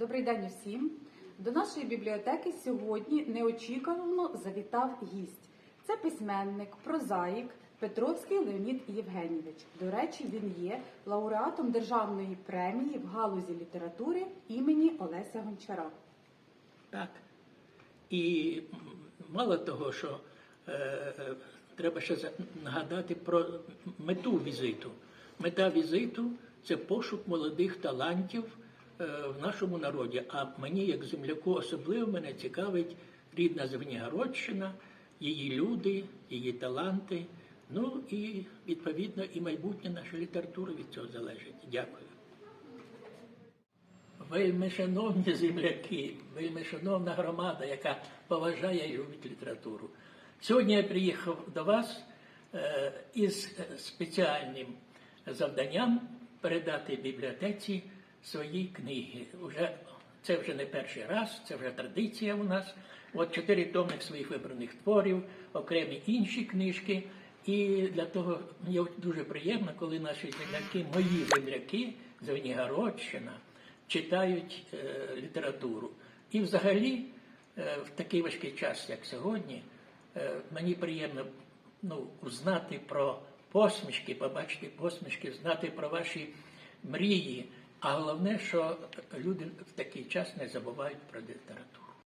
Добрий день усім. До нашої бібліотеки сьогодні неочікувано завітав гість. Це письменник, прозаїк Петровський Леонід Євгенійович. До речі, він є лауреатом державної премії в галузі літератури імені Олеся Гончара. Так. І мало того, що е, е, треба ще нагадати про мету візиту. Мета візиту це пошук молодих талантів в нашому народі. А мені, як земляку, особливо мене цікавить рідна Звенігородщина, її люди, її таланти. Ну і відповідно і майбутнє нашої літератури від цього залежить. Дякую. Вельми шановні земляки, вельми шановна громада, яка поважає і любить літературу. Сьогодні я приїхав до вас е, із е, спеціальним завданням передати бібліотеці свої книги. Уже, це вже не перший раз, це вже традиція у нас. От чотири томних своїх вибраних творів, окремі інші книжки. І для того мені дуже приємно, коли наші земляки, мої земляки, Звенігородщина, читають е, літературу. І взагалі, е, в такий важкий час, як сьогодні, е, мені приємно ну, узнати про посмішки, побачити посмішки, знати про ваші мрії. А головне, що люди в такий час не забувають про літературу.